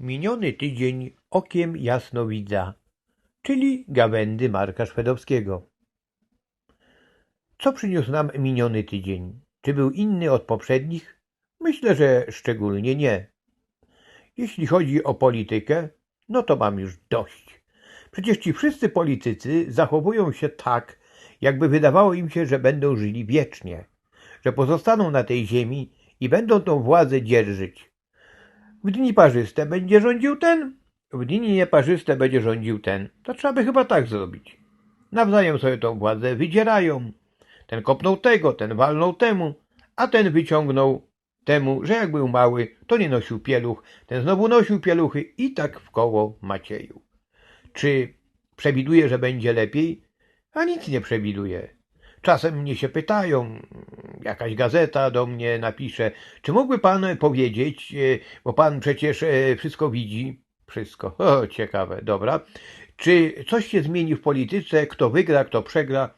Miniony tydzień okiem jasnowidza, czyli gawędy Marka Szwedowskiego. Co przyniósł nam miniony tydzień? Czy był inny od poprzednich? Myślę, że szczególnie nie. Jeśli chodzi o politykę, no to mam już dość. Przecież ci wszyscy politycy zachowują się tak, jakby wydawało im się, że będą żyli wiecznie, że pozostaną na tej ziemi i będą tą władzę dzierżyć. W dni parzyste będzie rządził ten, w dni nieparzyste będzie rządził ten. To trzeba by chyba tak zrobić. Nawzajem sobie tą władzę wydzierają. Ten kopnął tego, ten walnął temu, a ten wyciągnął temu, że jak był mały, to nie nosił pieluch, ten znowu nosił pieluchy i tak w koło Macieju. Czy przewiduje, że będzie lepiej? A nic nie przewiduje. Czasem mnie się pytają, jakaś gazeta do mnie napisze, czy mógłby pan powiedzieć, e, bo pan przecież e, wszystko widzi, wszystko, o ciekawe, dobra, czy coś się zmieni w polityce, kto wygra, kto przegra?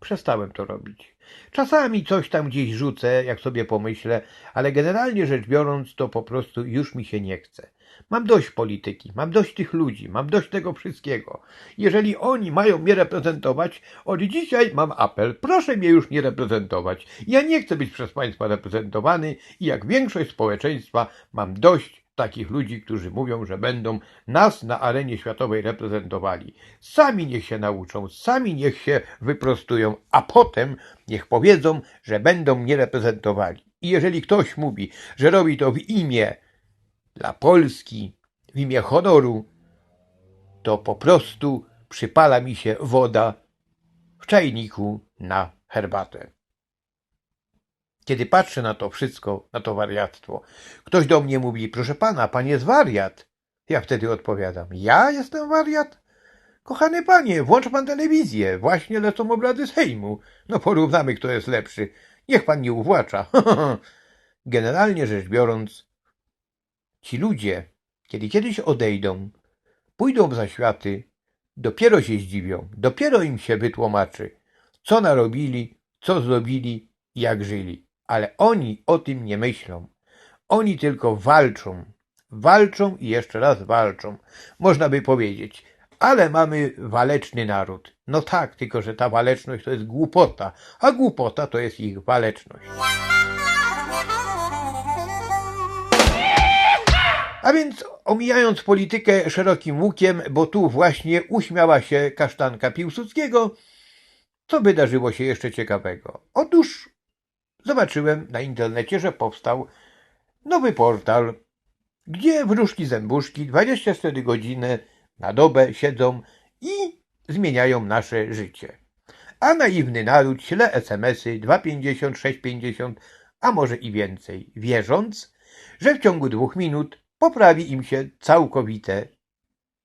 Przestałem to robić. Czasami coś tam gdzieś rzucę, jak sobie pomyślę, ale generalnie rzecz biorąc, to po prostu już mi się nie chce. Mam dość polityki, mam dość tych ludzi, mam dość tego wszystkiego. Jeżeli oni mają mnie reprezentować, od dzisiaj mam apel, proszę mnie już nie reprezentować. Ja nie chcę być przez państwa reprezentowany i jak większość społeczeństwa mam dość takich ludzi, którzy mówią, że będą nas na arenie światowej reprezentowali. Sami niech się nauczą, sami niech się wyprostują, a potem niech powiedzą, że będą mnie reprezentowali. I jeżeli ktoś mówi, że robi to w imię dla Polski, w imię honoru, to po prostu przypala mi się woda w czajniku na herbatę. Kiedy patrzę na to wszystko, na to wariactwo, ktoś do mnie mówi, proszę pana, pan jest wariat. Ja wtedy odpowiadam, ja jestem wariat? Kochany panie, włącz pan telewizję, właśnie lecą obrady Sejmu. No porównamy, kto jest lepszy. Niech pan nie uwłacza. Generalnie rzecz biorąc, ci ludzie, kiedy kiedyś odejdą, pójdą w zaświaty, dopiero się zdziwią, dopiero im się wytłumaczy, co narobili, co zrobili jak żyli. Ale oni o tym nie myślą. Oni tylko walczą. Walczą i jeszcze raz walczą. Można by powiedzieć, ale mamy waleczny naród. No tak, tylko że ta waleczność to jest głupota, a głupota to jest ich waleczność. A więc omijając politykę szerokim łukiem, bo tu właśnie uśmiała się kasztanka Piłsudskiego, co wydarzyło się jeszcze ciekawego? Otóż zobaczyłem na internecie, że powstał nowy portal, gdzie wróżki zębuszki 24 godziny na dobę siedzą i zmieniają nasze życie. A naiwny naród śle SMS-y 2,50, 6,50, a może i więcej, wierząc, że w ciągu dwóch minut poprawi im się całkowite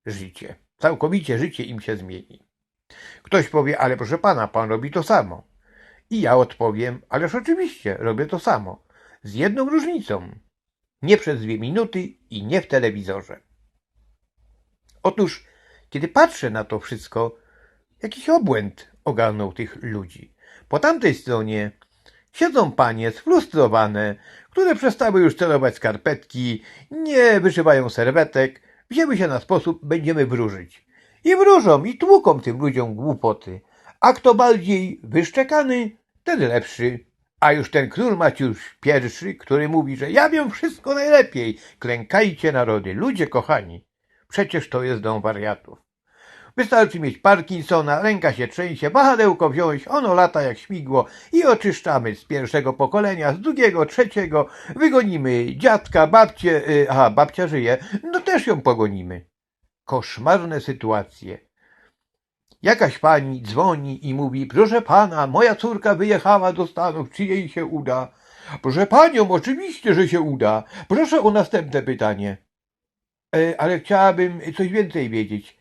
życie. Całkowicie życie im się zmieni. Ktoś powie, ale proszę pana, pan robi to samo. I ja odpowiem, ależ oczywiście robię to samo. Z jedną różnicą. Nie przez dwie minuty i nie w telewizorze. Otóż, kiedy patrzę na to wszystko, jakiś obłęd ogarnął tych ludzi. Po tamtej stronie siedzą panie sfrustrowane, które przestały już celować skarpetki, nie wyszywają serwetek, wzięły się na sposób, będziemy wróżyć. I wróżą, i tłuką tym ludziom głupoty. A kto bardziej wyszczekany, ten lepszy. A już ten król Maciusz I, który mówi, że ja wiem wszystko najlepiej. Klękajcie narody, ludzie kochani. Przecież to jest dom wariatów. Wystarczy mieć Parkinsona, ręka się trzęsie, wahadełko wziąć, ono lata jak śmigło i oczyszczamy z pierwszego pokolenia, z drugiego, trzeciego, wygonimy dziadka, babcię, y, aha, babcia żyje, no też ją pogonimy. Koszmarne sytuacje. Jakaś pani dzwoni i mówi, proszę pana, moja córka wyjechała do Stanów, czy jej się uda? Proszę panią, oczywiście, że się uda. Proszę o następne pytanie. E, ale chciałabym coś więcej wiedzieć.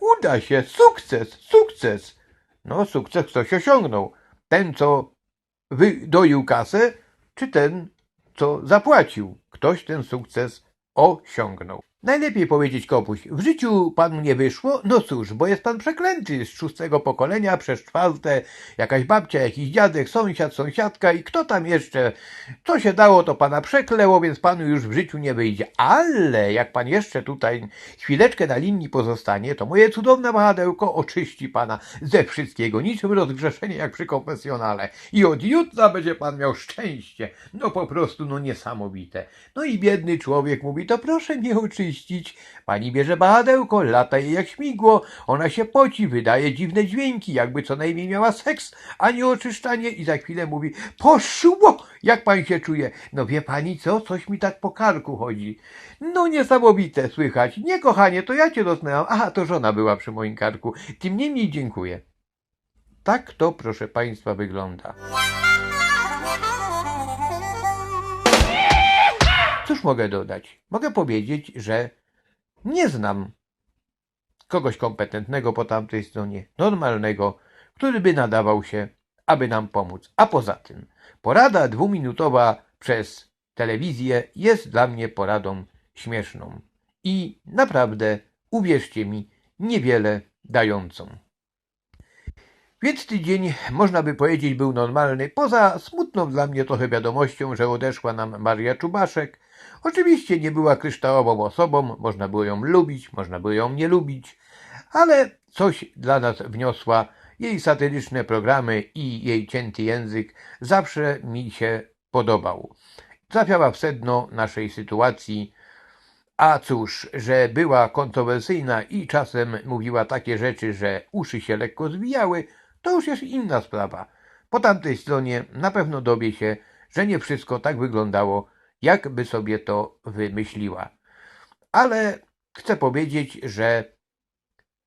Uda się, sukces, sukces. No, sukces ktoś osiągnął. Ten, co wydoił kasę, czy ten, co zapłacił. Ktoś ten sukces osiągnął. Najlepiej powiedzieć komuś, w życiu panu nie wyszło? No cóż, bo jest pan przeklęty z szóstego pokolenia przez czwarte, jakaś babcia, jakiś dziadek, sąsiad, sąsiadka i kto tam jeszcze, co się dało, to pana przekleło, więc panu już w życiu nie wyjdzie. Ale jak pan jeszcze tutaj chwileczkę na linii pozostanie, to moje cudowne wahadełko oczyści pana ze wszystkiego, niczym rozgrzeszenie jak przy konfesjonale. I od jutra będzie pan miał szczęście. No po prostu, no niesamowite. No i biedny człowiek mówi, to proszę mnie Pani bierze bahadełko, lata jej jak śmigło, ona się poci, wydaje dziwne dźwięki, jakby co najmniej miała seks, a nie oczyszczanie i za chwilę mówi, poszło, jak pan się czuje? No wie pani co, coś mi tak po karku chodzi. No niesamowite słychać. Nie kochanie, to ja cię dotknęłam. Aha, to żona była przy moim karku. Tym niemniej dziękuję. Tak to, proszę państwa, wygląda. Cóż mogę dodać? Mogę powiedzieć, że nie znam kogoś kompetentnego po tamtej stronie, normalnego, który by nadawał się, aby nam pomóc. A poza tym, porada dwuminutowa przez telewizję jest dla mnie poradą śmieszną i naprawdę, uwierzcie mi, niewiele dającą. Więc tydzień, można by powiedzieć, był normalny, poza smutną dla mnie trochę wiadomością, że odeszła nam Maria Czubaszek. Oczywiście nie była kryształową osobą, można było ją lubić, można było ją nie lubić, ale coś dla nas wniosła. Jej satyryczne programy i jej cięty język zawsze mi się podobał. Trafiała w sedno naszej sytuacji, a cóż, że była kontrowersyjna i czasem mówiła takie rzeczy, że uszy się lekko zwijały, to już jest inna sprawa. Po tamtej stronie na pewno dowie się, że nie wszystko tak wyglądało, jak by sobie to wymyśliła. Ale chcę powiedzieć, że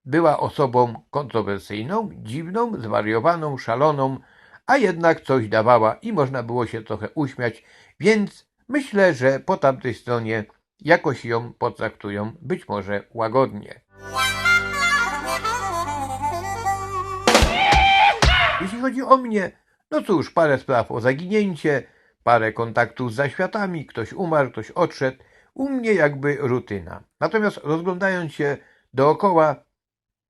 była osobą kontrowersyjną, dziwną, zwariowaną, szaloną, a jednak coś dawała i można było się trochę uśmiać, więc myślę, że po tamtej stronie jakoś ją potraktują, być może łagodnie. Jeśli chodzi o mnie, no cóż, parę spraw o zaginięcie, parę kontaktów z zaświatami, ktoś umarł, ktoś odszedł. U mnie jakby rutyna. Natomiast rozglądając się dookoła,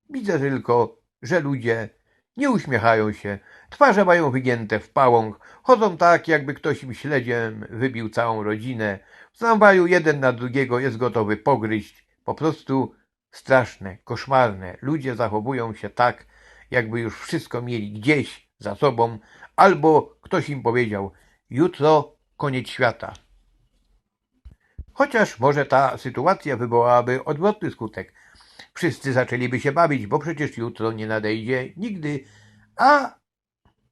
widzę tylko, że ludzie nie uśmiechają się, twarze mają wygięte w pałąk, chodzą tak, jakby ktoś im śledziem wybił całą rodzinę. W tramwaju jeden na drugiego jest gotowy pogryźć. Po prostu straszne, koszmarne. Ludzie zachowują się tak, jakby już wszystko mieli gdzieś za sobą, albo ktoś im powiedział, jutro koniec świata. Chociaż może ta sytuacja wywołałaby odwrotny skutek. Wszyscy zaczęliby się bawić, bo przecież jutro nie nadejdzie nigdy, a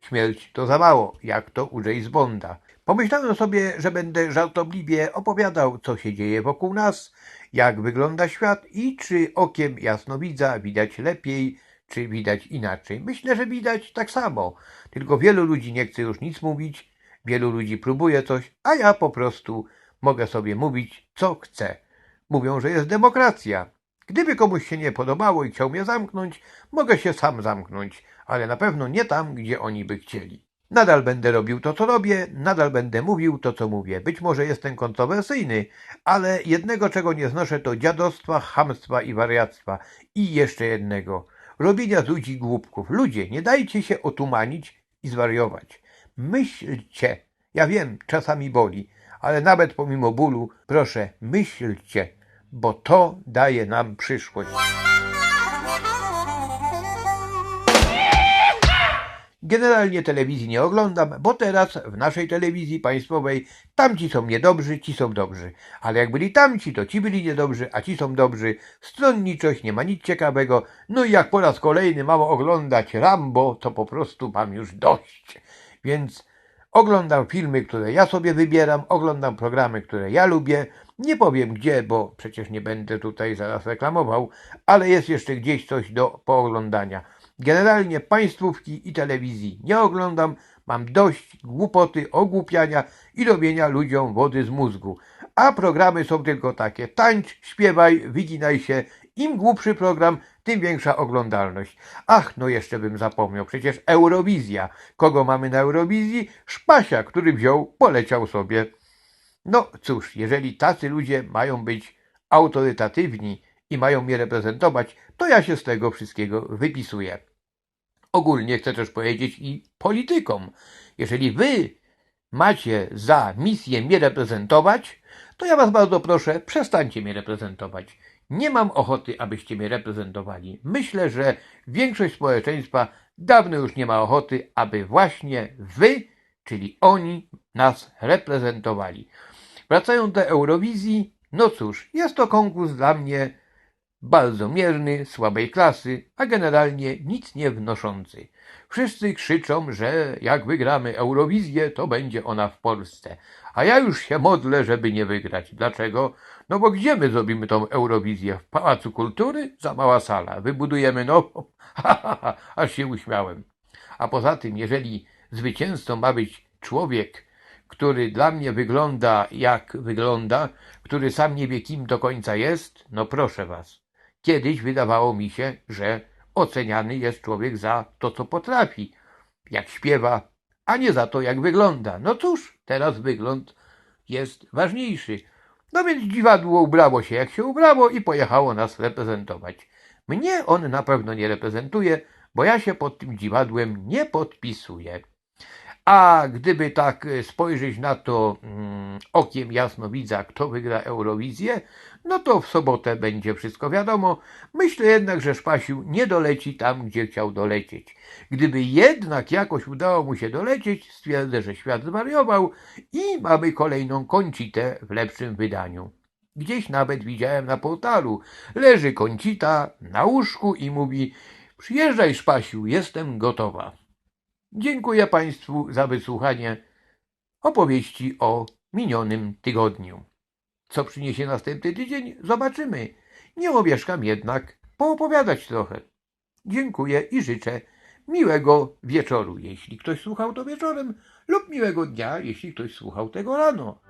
śmierć to za mało, jak to u James Bonda. Pomyślałem sobie, że będę żartobliwie opowiadał, co się dzieje wokół nas, jak wygląda świat i czy okiem jasnowidza widać lepiej, czy widać inaczej. Myślę, że widać tak samo, tylko wielu ludzi nie chce już nic mówić, wielu ludzi próbuje coś, a ja po prostu mogę sobie mówić, co chcę. Mówią, że jest demokracja. Gdyby komuś się nie podobało i chciał mnie zamknąć, mogę się sam zamknąć, ale na pewno nie tam, gdzie oni by chcieli. Nadal będę robił to, co robię, nadal będę mówił to, co mówię. Być może jestem kontrowersyjny, ale jednego, czego nie znoszę, to dziadostwa, chamstwa i wariactwa. I jeszcze jednego. Robienia z ludzi głupków. Ludzie, nie dajcie się otumanić i zwariować. Myślcie. Ja wiem, czasami boli, ale nawet pomimo bólu, proszę, myślcie, bo to daje nam przyszłość. Generalnie telewizji nie oglądam, bo teraz w naszej telewizji państwowej tamci są niedobrzy, ci są dobrzy. Ale jak byli tamci, to ci byli niedobrzy, a ci są dobrzy. Stronniczość, nie ma nic ciekawego. No i jak po raz kolejny mam oglądać Rambo, to po prostu mam już dość. Więc oglądam filmy, które ja sobie wybieram, oglądam programy, które ja lubię. Nie powiem gdzie, bo przecież nie będę tutaj zaraz reklamował, ale jest jeszcze gdzieś coś do pooglądania. Generalnie państwówki i telewizji nie oglądam, mam dość głupoty, ogłupiania i robienia ludziom wody z mózgu. A programy są tylko takie: tańcz, śpiewaj, wyginaj się. Im głupszy program, tym większa oglądalność. Ach, no jeszcze bym zapomniał, przecież Eurowizja. Kogo mamy na Eurowizji? Szpasia, który wziął, poleciał sobie. No cóż, jeżeli tacy ludzie mają być autorytatywni i mają mnie reprezentować, to ja się z tego wszystkiego wypisuję. Ogólnie chcę też powiedzieć i politykom. Jeżeli wy macie za misję mnie reprezentować, to ja was bardzo proszę, przestańcie mnie reprezentować. Nie mam ochoty, abyście mnie reprezentowali. Myślę, że większość społeczeństwa dawno już nie ma ochoty, aby właśnie wy, czyli oni, nas reprezentowali. Wracając do Eurowizji, no cóż, jest to konkurs dla mnie bardzo mierny, słabej klasy, a generalnie nic nie wnoszący. Wszyscy krzyczą, że jak wygramy Eurowizję, to będzie ona w Polsce. A ja już się modlę, żeby nie wygrać. Dlaczego? No bo gdzie my zrobimy tą Eurowizję? W Pałacu Kultury? Za mała sala. Wybudujemy nową? Ha, ha, ha, aż się uśmiałem. A poza tym, jeżeli zwycięzcą ma być człowiek, który dla mnie wygląda jak wygląda, który sam nie wie kim do końca jest, no proszę was. Kiedyś wydawało mi się, że oceniany jest człowiek za to, co potrafi, jak śpiewa, a nie za to, jak wygląda. No cóż, teraz wygląd jest ważniejszy. No więc dziwadło ubrało się, jak się ubrało i pojechało nas reprezentować. Mnie on na pewno nie reprezentuje, bo ja się pod tym dziwadłem nie podpisuję. A gdyby tak e, spojrzeć na to mm, okiem jasnowidza, kto wygra Eurowizję, no to w sobotę będzie wszystko wiadomo. Myślę jednak, że Szpasiu nie doleci tam, gdzie chciał dolecieć. Gdyby jednak jakoś udało mu się dolecieć, stwierdzę, że świat zwariował i mamy kolejną koncitę w lepszym wydaniu. Gdzieś nawet widziałem na portalu, leży koncita na łóżku i mówi przyjeżdżaj Szpasiu, jestem gotowa. Dziękuję Państwu za wysłuchanie opowieści o minionym tygodniu. Co przyniesie następny tydzień, zobaczymy. Nie omieszkam jednak poopowiadać trochę. Dziękuję i życzę miłego wieczoru, jeśli ktoś słuchał to wieczorem, lub miłego dnia, jeśli ktoś słuchał tego rano.